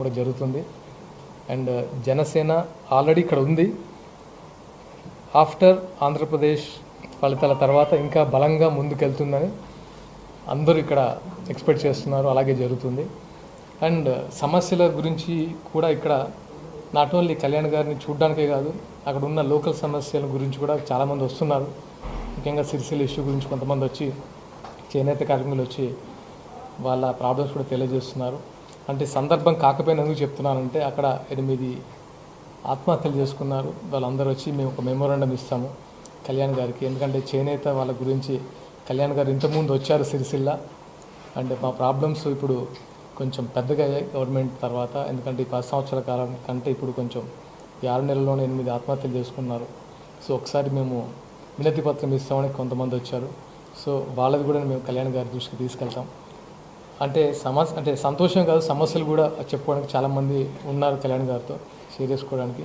కూడా జరుగుతుంది. And Janasena already ఇక్కడ ఉంది. ఆఫ్టర్ ఆంధ్రప్రదేశ్ ఫలితాల తర్వాత ఇంకా బలంగా ముందుకెళ్తుందని అందరూ ఇక్కడ ఎక్స్పెక్ట్ చేస్తున్నారు. అలాగే జరుగుతుంది. అండ్ సమస్యల గురించి కూడా ఇక్కడ నాట్ ఓన్లీ కళ్యాణ్ గారిని చూడడానికే కాదు అక్కడ ఉన్న లోకల్ సమస్యల గురించి కూడా చాలామంది వస్తున్నారు. ముఖ్యంగా సిరిసిల్ల ఇష్యూ గురించి కొంతమంది వచ్చి చేనేత కార్మికులు వచ్చి వాళ్ళ ప్రాబ్లమ్స్ కూడా తెలియజేస్తున్నారు. అంటే సందర్భం కాకపోయినా ఎందుకు చెప్తున్నానంటే అక్కడ ఎనిమిది ఆత్మహత్యలు చేసుకున్నారు. వాళ్ళందరూ వచ్చి మేము ఒక మెమోరాండం ఇస్తాము కళ్యాణ్ గారికి. ఎందుకంటే చేనేత వాళ్ళ గురించి కళ్యాణ్ గారు ఇంతకుముందు వచ్చారు సిరిసిల్ల. అంటే మా ప్రాబ్లమ్స్ ఇప్పుడు కొంచెం పెద్దగా అయ్యాయి గవర్నమెంట్ తర్వాత. ఎందుకంటే ఈ పది సంవత్సరాల కాలం కంటే ఇప్పుడు కొంచెం ఈ ఆరు నెలల్లోనే ఎనిమిది ఆత్మహత్యలు చేసుకున్నారు. సో ఒకసారి మేము వినతి పత్రం ఇస్తామని కొంతమంది వచ్చారు. సో వాళ్ళది కూడా మేము కళ్యాణ్ గారి దృష్టికి తీసుకెళ్తాం. అంటే సమస్య అంటే సంతోషం కాదు సమస్యలు కూడా చెప్పుకోవడానికి చాలామంది ఉన్నారు కళ్యాణ్ గారితో షేర్ చేసుకోవడానికి.